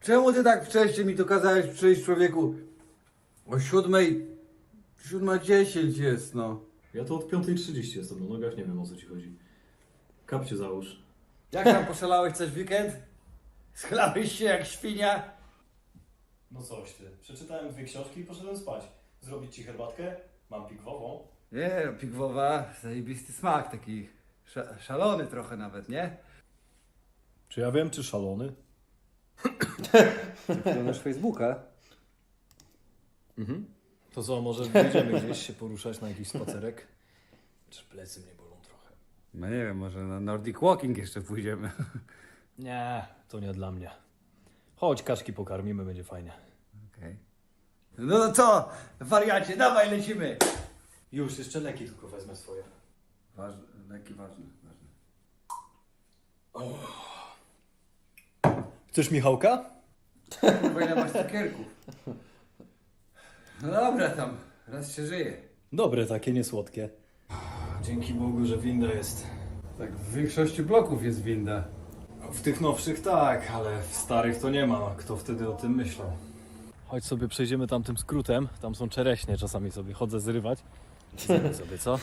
Czemu ty tak wcześnie mi to kazałeś przyjść, człowieku? O siódmej... Siódma dziesięć jest, no. Ja to od 5.30 jestem na nogach, nie wiem o co ci chodzi. Kapcie załóż. Jak tam poszalałeś coś w weekend? Schlałeś się jak świnia? No coś ty. Przeczytałem dwie książki i poszedłem spać. Zrobić ci herbatkę? Mam pigwową. Nie, no, pigwowa, zajebisty smak, taki sza szalony trochę nawet, nie? Czy ja wiem, czy szalony? Oglądasz Facebooka? Mhm. To co, może wyjdziemy gdzieś się poruszać na jakiś spacerek? Czy plecy mnie bolą trochę? No nie wiem, może na Nordic Walking jeszcze pójdziemy. Nie, to nie dla mnie. Chodź, kaczki pokarmimy, będzie fajnie. Okej. No to co, wariacie, dawaj lecimy! Już, jeszcze leki tylko wezmę swoje. Ważne, leki ważne, ważne. Chcesz Michałka? Kurwa, ile masz cukierków? No dobra tam, raz się żyje. Dobre takie, niesłodkie. Dzięki Bogu, że winda jest. Tak, w większości bloków jest winda. W tych nowszych tak, ale w starych to nie ma. Kto wtedy o tym myślał? Chodź sobie przejdziemy tamtym skrótem. Tam są czereśnie, czasami sobie chodzę zrywać. Zryj sobie, co?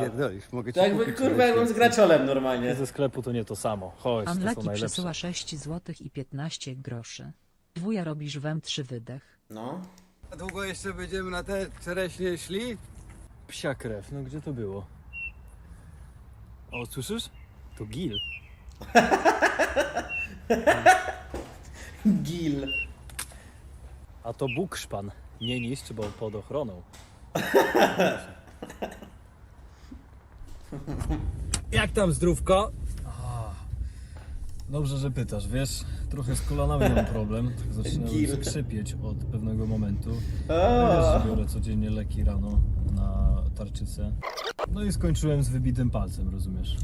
Pierdolisz, mogę ci Tak jakby kupić kurwa jakbym z graczolem normalnie. Ze sklepu to nie to samo. Chodź, to są Unlucky najlepsze. przesyła 6 zł i 15 groszy. Dwuja robisz wem 3 wydech. No. A długo jeszcze będziemy na te czereśnie szli? Psia krew, no gdzie to było? O, słyszysz? To Gil. Gil. A to Bukszpan. Nie niszcz, bo pod ochroną. Jak tam zdrówko? Dobrze, że pytasz, wiesz, trochę z kolanami mam problem, tak zaczynam Gil. skrzypieć od pewnego momentu. A. Wiesz, że biorę codziennie leki rano na tarczycę. No i skończyłem z wybitym palcem, rozumiesz?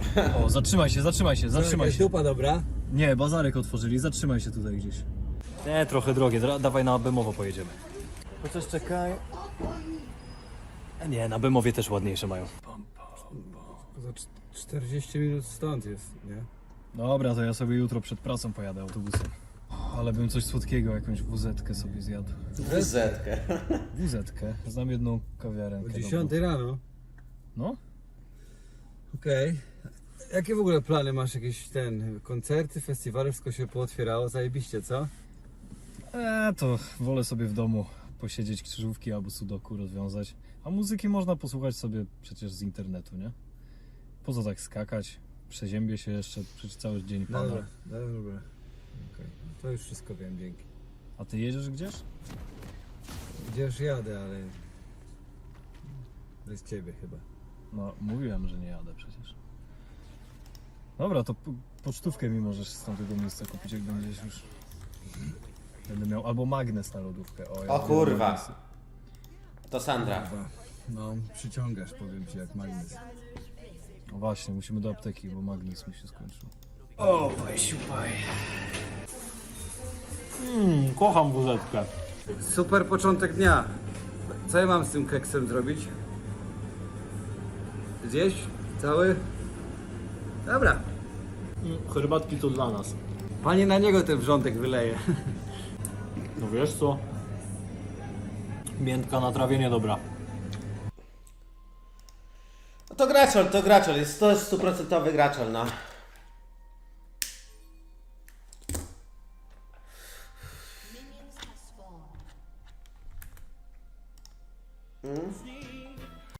O, zatrzymaj się, zatrzymaj się, zatrzymaj się. Dupa dobra. Nie, bazarek otworzyli, zatrzymaj się tutaj gdzieś. Nie, trochę drogie, dra- dawaj na Bemowo pojedziemy. Chociaż czekaj. Nie, na Bemowie też ładniejsze mają. Za 40 minut stąd jest, nie? Dobra, to ja sobie jutro przed pracą pojadę autobusem. Ale bym coś słodkiego, jakąś wuzetkę sobie zjadł. Zetkę. Wuzetkę? Znam jedną kawiarenkę. O dobrą. 10 rano. No? Okej. Jakie w ogóle plany masz? Jakieś ten, koncerty, festiwale, wszystko się pootwierało, zajebiście, co? Eee, to wolę sobie w domu posiedzieć krzyżówki albo sudoku rozwiązać. A muzyki można posłuchać sobie przecież z internetu, nie? Po co tak skakać? Przeziębię się jeszcze, przecież cały dzień pada. Dobra, dobra. Okej, to już wszystko wiem, dzięki. A ty jedziesz gdzieś? Gdzież jadę, ale... Bez ciebie chyba. No, mówiłem, że nie jadę przecież. Dobra, to po- pocztówkę mi możesz z tamtego miejsca kupić, jak będziesz już... Będę miał albo magnes na lodówkę. O, ja O lubię kurwa. magnesy. To Sandra. Chyba. No, przyciągasz, powiem ci, jak magnes. No właśnie, musimy do apteki, bo magnes mi się skończył. O, siupaj. Mmm, kocham wuzetkę. Super początek dnia. Co ja mam z tym keksem zrobić? Zjeść? Cały? Dobra. Mm, Herbatki to dla nas. Panie na niego ten wrzątek wyleje. No wiesz co? Miętka na trawie niedobra. No to graczol, to graczol. Jest to stuprocentowy graczol, no. Mm?